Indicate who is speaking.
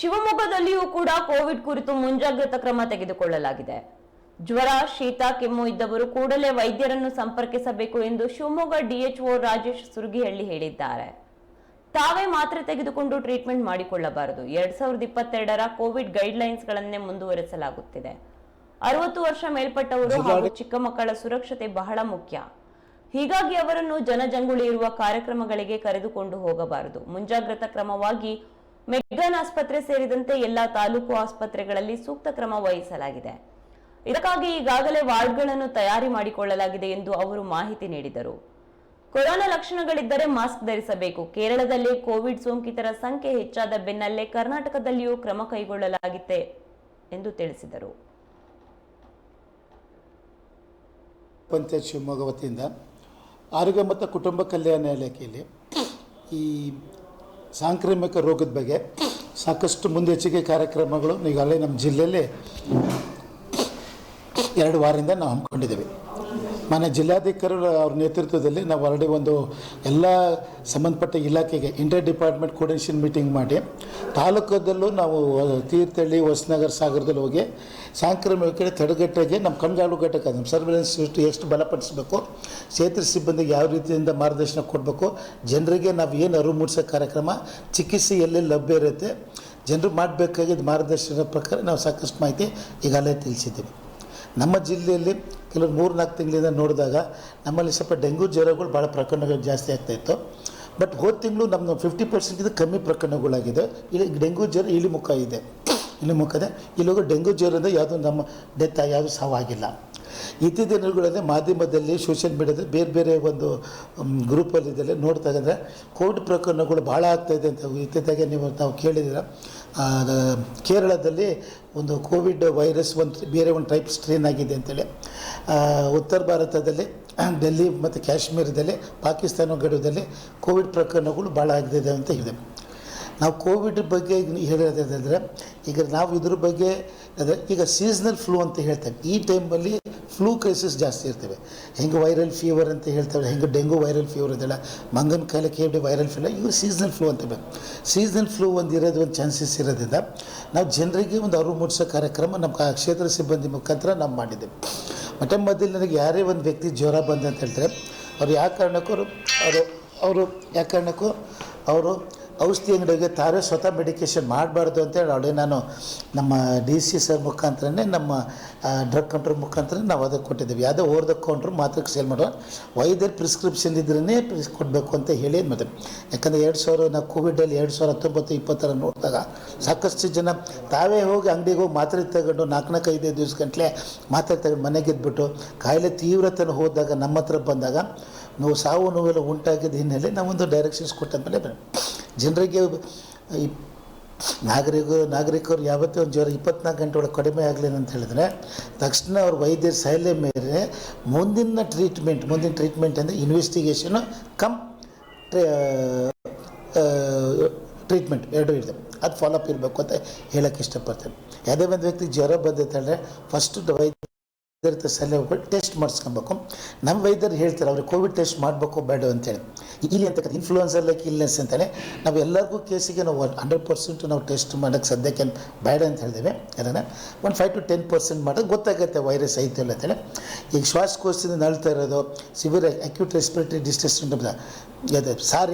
Speaker 1: ಶಿವಮೊಗ್ಗದಲ್ಲಿಯೂ ಕೂಡ ಕೋವಿಡ್ ಕುರಿತು ಮುಂಜಾಗ್ರತಾ ಕ್ರಮ ತೆಗೆದುಕೊಳ್ಳಲಾಗಿದೆ. ಜ್ವರ ಶೀತ ಕೆಮ್ಮು ಇದ್ದವರು ಕೂಡಲೇ ವೈದ್ಯರನ್ನು ಸಂಪರ್ಕಿಸಬೇಕು ಎಂದು ಶಿವಮೊಗ್ಗ ಡಿಎಚ್ಒ ರಾಜೇಶ್ ಸುರಗಿಹಳ್ಳಿ ಹೇಳಿದ್ದಾರೆ. ತಾವೇ ಮಾತ್ರೆ ತೆಗೆದುಕೊಂಡು ಟ್ರೀಟ್ಮೆಂಟ್ ಮಾಡಿಕೊಳ್ಳಬಾರದು. ಎರಡ್ ಸಾವಿರದ ಇಪ್ಪತ್ತೆರಡರ ಕೋವಿಡ್ ಗೈಡ್ಲೈನ್ಸ್ ಗಳನ್ನೇ ಮುಂದುವರೆಸಲಾಗುತ್ತಿದೆ. ಅರವತ್ತು ವರ್ಷ ಮೇಲ್ಪಟ್ಟವರು ಹಾಗೂ ಚಿಕ್ಕ ಮಕ್ಕಳ ಸುರಕ್ಷತೆ ಬಹಳ ಮುಖ್ಯ. ಹೀಗಾಗಿ ಅವರನ್ನು ಜನಜಂಗುಳಿ ಇರುವ ಕಾರ್ಯಕ್ರಮಗಳಿಗೆ ಕರೆದುಕೊಂಡು ಹೋಗಬಾರದು. ಮುಂಜಾಗ್ರತಾ ಕ್ರಮವಾಗಿ ಮೆಗ್ಗಾನ್ ಆಸ್ಪತ್ರೆ ಸೇರಿದಂತೆ ಎಲ್ಲಾ ತಾಲೂಕು ಆಸ್ಪತ್ರೆಗಳಲ್ಲಿ ಸೂಕ್ತ ಕ್ರಮ ವಹಿಸಲಾಗಿದೆ. ಇದಕ್ಕಾಗಿ ಈಗಾಗಲೇ ವಾರ್ಡ್ಗಳನ್ನು ತಯಾರಿ ಮಾಡಿಕೊಳ್ಳಲಾಗಿದೆ ಎಂದು ಅವರು ಮಾಹಿತಿ ನೀಡಿದರು. ಕೊರೋನಾ ಲಕ್ಷಣಗಳಿದ್ದರೆ ಮಾಸ್ಕ್ ಧರಿಸಬೇಕು. ಕೇರಳದಲ್ಲಿ ಕೋವಿಡ್ ಸೋಂಕಿತರ ಸಂಖ್ಯೆ ಹೆಚ್ಚಾದ ಬೆನ್ನಲ್ಲೇ ಕರ್ನಾಟಕದಲ್ಲಿಯೂ ಕ್ರಮ ಕೈಗೊಳ್ಳಲಾಗಿದೆ ಎಂದು ತಿಳಿಸಿದರು.
Speaker 2: ಪಂಚಾಯತ್ ಶಿವಮೊಗ್ಗ ಆರೋಗ್ಯ ಮತ್ತು ಕುಟುಂಬ ಕಲ್ಯಾಣ ಇಲಾಖೆಯಲ್ಲಿ ಈ ಸಾಂಕ್ರಾಮಿಕ ರೋಗದ ಬಗ್ಗೆ ಸಾಕಷ್ಟು ಮುಂದೆಚ್ಚಿಗೆ ಕಾರ್ಯಕ್ರಮಗಳು ಈಗಾಗಲೇ ನಮ್ಮ ಜಿಲ್ಲೆಯಲ್ಲಿ ಎರಡು ವಾರದಿಂದ ನಾವು ಹಮ್ಮಿಕೊಂಡಿದ್ದೇವೆ. ಮಾನ್ಯ ಜಿಲ್ಲಾಧಿಕಾರಿ ಅವ್ರ ನೇತೃತ್ವದಲ್ಲಿ ನಾವು ಆಲ್ರೆಡಿ ಒಂದು ಎಲ್ಲ ಸಂಬಂಧಪಟ್ಟ ಇಲಾಖೆಗೆ ಇಂಟರ್ ಡಿಪಾರ್ಟ್ಮೆಂಟ್ ಕೋರ್ಡಿನೇಷನ್ ಮೀಟಿಂಗ್ ಮಾಡಿ, ತಾಲೂಕದಲ್ಲೂ ನಾವು ತೀರ್ಥಹಳ್ಳಿ, ಹೊಸನಗರ ಸಾಗರದಲ್ಲಿ ಹೋಗಿ ಸಾಂಕ್ರಾಮಿಕ ತಡೆಗಟ್ಟೆಗೆ ನಮ್ಮ ಕಣ್ಗಾಲು ಘಟಕ, ನಮ್ಮ ಸರ್ವೆಲೆನ್ಸ್ ಎಷ್ಟು ಎಷ್ಟು ಬಲಪಡಿಸಬೇಕು ಕ್ಷೇತ್ರ ಸಿಬ್ಬಂದಿಗೆ ಯಾವ ರೀತಿಯಿಂದ ಮಾರ್ಗದರ್ಶನ ಕೊಡಬೇಕು, ಜನರಿಗೆ ನಾವು ಏನು ಅರಿವು ಮೂಡಿಸೋ ಕಾರ್ಯಕ್ರಮ ಚಿಕಿತ್ಸೆ ಎಲ್ಲಿ ಲಭ್ಯ ಇರುತ್ತೆ, ಜನರು ಮಾಡಬೇಕಾಗಿದ್ದ ಮಾರ್ಗದರ್ಶನದ ಪ್ರಕಾರ ನಾವು ಸಾಕಷ್ಟು ಮಾಹಿತಿ ಈಗಾಗಲೇ ತಿಳಿಸಿದ್ದೀವಿ. ನಮ್ಮ ಜಿಲ್ಲೆಯಲ್ಲಿ ಕೆಲವು ಮೂರು ನಾಲ್ಕು ತಿಂಗಳಿಂದ ನೋಡಿದಾಗ ನಮ್ಮಲ್ಲಿ ಸ್ವಲ್ಪ ಡೆಂಗ್ಯೂ ಜ್ವರಗಳು ಭಾಳ ಪ್ರಕರಣಗಳು ಜಾಸ್ತಿ ಆಗ್ತಾಯಿತ್ತು ಬಟ್ ಹೋದ ತಿಂಗಳು ನಮ್ಮದು ಫಿಫ್ಟಿ ಪರ್ಸೆಂಟ್ಗಿಂತ ಕಮ್ಮಿ ಪ್ರಕರಣಗಳಾಗಿದೆ. ಇಲ್ಲಿ ಡೆಂಗ್ಯೂ ಜ್ವರ ಇಳಿಮುಖ ಇದೆ. ಇಳಿಮುಖ ಇದೆ. ಇಲ್ಲಿಗೂ ಡೆಂಗ್ಯೂ ಜ್ವರದ ಯಾವುದೂ ನಮ್ಮ ಡೆತ್ ಯಾವುದೂ ಸಾವಾಗಿಲ್ಲ. ಇತ್ತೀಚಿನ ಮಾಧ್ಯಮದಲ್ಲಿ ಸೋಷಿಯಲ್ ಮೀಡಿಯಾದಲ್ಲಿ ಬೇರೆ ಬೇರೆ ಒಂದು ಗ್ರೂಪಲ್ಲಿ ಇದೆಲ್ಲ ನೋಡ್ತಾ ಇದ್ದರೆ. ಕೋವಿಡ್ ಪ್ರಕರಣಗಳು ಭಾಳ ಆಗ್ತಾಯಿದೆ ಅಂತ ಇತ್ತೀಚೆಗೆ ನೀವು, ನಾವು ಕೇಳಿದ್ದೀರ. ಕೇರಳದಲ್ಲಿ ಒಂದು ಕೋವಿಡ್ ವೈರಸ್ ಒಂದು ಬೇರೆ ಒಂದು ಟೈಪ್ ಸ್ಟ್ರೈನ್ ಆಗಿದೆ ಅಂತೇಳಿ. ಉತ್ತರ ಭಾರತದಲ್ಲಿ, ಡೆಲ್ಲಿ ಮತ್ತು ಕಾಶ್ಮೀರದಲ್ಲಿ, ಪಾಕಿಸ್ತಾನ ಗಡುವಲ್ಲಿ ಕೋವಿಡ್ ಪ್ರಕರಣಗಳು ಭಾಳ ಆಗಿದೆ ಅಂತ ಇದೆ ನಾವು ಕೋವಿಡ್ ಬಗ್ಗೆ ಹೇಳೋದಾದರೆ ಈಗ ನಾವು ಇದ್ರ ಬಗ್ಗೆ, ಅದೇ ಈಗ ಸೀಸ್ನಲ್ ಫ್ಲೂ ಅಂತ ಹೇಳ್ತೇವೆ. ಈ ಟೈಮಲ್ಲಿ ಫ್ಲೂ ಕೇಸಸ್ ಜಾಸ್ತಿ ಇರ್ತವೆ. ಹೆಂಗೆ ವೈರಲ್ ಫೀವರ್ ಅಂತ ಹೇಳ್ತಾರೆ ಹೆಂಗೆ ಡೆಂಗು ವೈರಲ್ ಫೀವರ್ ಇದೆಲ್ಲ ಮಂಗನ ಕಾಯಿಲೆ ಕೇಳಿ ವೈರಲ್ ಫೀವರ್ ಇವು ಸೀಸನಲ್ ಫ್ಲೂ ಅಂತ ಸೀಸನಲ್ ಫ್ಲೂ ಒಂದು ಇರೋದು ಒಂದು ಚಾನ್ಸಸ್ ಇರೋದ್ರಿಂದ ನಾವು ಜನರಿಗೆ ಒಂದು ಅರಿವು ಮೂಡಿಸೋ ಕಾರ್ಯಕ್ರಮ ನಮ್ಮ ಕ್ಷೇತ್ರ ಸಿಬ್ಬಂದಿ ಮುಖಾಂತರ ನಾವು ಮಾಡಿದ್ದೇವೆ. ಮತ್ತು ಮೊದಲು ನನಗೆ ಯಾರೇ ಒಂದು ವ್ಯಕ್ತಿ ಜ್ವರ ಬಂದ ಅಂತ ಹೇಳ್ತಾರೆ, ಅವ್ರು ಯಾವ ಕಾರಣಕ್ಕೂ ಅವರು ಅವರು ಯಾವ ಕಾರಣಕ್ಕೂ ಅವರು ಔಷಧಿ ಅಂಗಡಿಗೆ ತಾವೇ ಸ್ವತಃ ಮೆಡಿಕೇಷನ್ ಮಾಡಬಾರ್ದು ಅಂತೇಳಿ ಆಲ್ರೆಡಿ ನಾನು ನಮ್ಮ ಡಿ ಸಿ ಸರ್ ಮುಖಾಂತರನೇ ನಮ್ಮ ಡ್ರಗ್ ಕೌಂಟ್ರ್ ಮುಖಾಂತರ ನಾವು ಅದಕ್ಕೆ ಕೊಟ್ಟಿದ್ದೀವಿ. ಯಾವುದೇ ಓವರ್ ದ ಕೌಂಟ್ರ್ ಮಾತ್ರಕ್ಕೆ ಸೇಲ್ ಮಾಡೋ ವೈದ್ಯರು ಪ್ರಿಸ್ಕ್ರಿಪ್ಷನ್ ಇದ್ರೇ ಪ್ರಿಸ್ ಕೊಡಬೇಕು ಅಂತ ಹೇಳಿ ಮತ್ತೆ ಯಾಕಂದರೆ ಎರಡು ಸಾವಿರ ನಾವು ಕೋವಿಡಲ್ಲಿ ಎರಡು ಸಾವಿರ ಹತ್ತೊಂಬತ್ತು ಇಪ್ಪತ್ತರ ನೋಡಿದಾಗ ಸಾಕಷ್ಟು ಜನ ತಾವೇ ಹೋಗಿ ಅಂಗಡಿಗೆ ಹೋಗಿ ಮಾತ್ರೆ ತಗೊಂಡು ನಾಲ್ಕು ನಾಲ್ಕು ಐದೈದು ದಿವಸ ಗಂಟಲೆ ಮಾತ್ರೆ ತಗೊಂಡು ಮನೆಗೆ ಇದ್ಬಿಟ್ಟು ಕಾಯಿಲೆ ತೀವ್ರತನ ಹೋದಾಗ ನಮ್ಮ ಹತ್ರ ಬಂದಾಗ ನೋವು ಸಾವು ನೋವೆಲ್ಲ ಉಂಟಾಗಿದ್ದ ಹಿನ್ನೆಲೆ ನಾವೊಂದು ಡೈರೆಕ್ಷನ್ಸ್ ಕೊಟ್ಟಾದ್ಮೇಲೆ ಜನರಿಗೆ, ಈ ನಾಗರಿಕ, ನಾಗರಿಕರು ಯಾವತ್ತೇ ಒಂದು ಜ್ವರ ಇಪ್ಪತ್ನಾಲ್ಕು ಗಂಟೆ ಒಳಗೆ ಕಡಿಮೆ ಆಗಲಿಲ್ಲ ಅಂತ ಹೇಳಿದ್ರೆ, ತಕ್ಷಣ ಅವ್ರ ವೈದ್ಯರ ಸಲಹೆ ಮೇಲೆ ಮುಂದಿನ ಟ್ರೀಟ್ಮೆಂಟ್ ಮುಂದಿನ ಟ್ರೀಟ್ಮೆಂಟ್ ಅಂದರೆ ಇನ್ವೆಸ್ಟಿಗೇಷನು ಕಮ್ ಟ್ರೀಟ್ಮೆಂಟ್ ಎರಡೂ ಇದೆ. ಅದು ಫಾಲೋಅಪ್ ಇರಬೇಕು ಅಂತ ಹೇಳೋಕ್ಕೆ ಇಷ್ಟಪಡ್ತೇನೆ. ಯಾವುದೇ ಒಂದು ವ್ಯಕ್ತಿ ಜ್ವರ ಬಂದಿತ್ತಂದರೆ ಫಸ್ಟ್ ವೈದ್ಯ ವೈದ್ಯರ ಸಲಹೆ ಟೆಸ್ಟ್ ಮಾಡಿಸ್ಕೊಬೇಕು. ನಮ್ಮ ವೈದ್ಯರು ಹೇಳ್ತಾರೆ, ಅವ್ರಿಗೆ ಕೋವಿಡ್ ಟೆಸ್ಟ್ ಮಾಡಬೇಕು ಬೇಡ ಅಂತೇಳಿ. ಇಲ್ಲಿ ಅಂತಕ್ಕಂಥ ಇನ್ಫ್ಲೂಯೆನ್ಸರ್ ಲೈಕ್ ಇಲ್ನೆಸ್ ಅಂತಲೇ ನಾವು ಎಲ್ಲರಿಗೂ ಕೇಸಿಗೆ ನಾವು ಹಂಡ್ರೆಡ್ ಪರ್ಸೆಂಟ್ ನಾವು ಟೆಸ್ಟ್ ಮಾಡೋಕ್ಕೆ ಸದ್ಯಕ್ಕೆ ಬೇಡ ಅಂತ ಹೇಳಿದೇವೆ ಅದನ್ನು ಒಂದು ಫೈವ್ ಟು ಟೆನ್ ಪರ್ಸೆಂಟ್ ಮಾಡೋದು ಗೊತ್ತಾಗುತ್ತೆ ವೈರಸ್ ಐತೆ ಅಲ್ಲ ಅಂತೇಳಿ. ಈಗ ಶ್ವಾಸಕೋಶದಿಂದ ನಳ್ತಾ ಇರೋದು severe acute respiratory distress SARI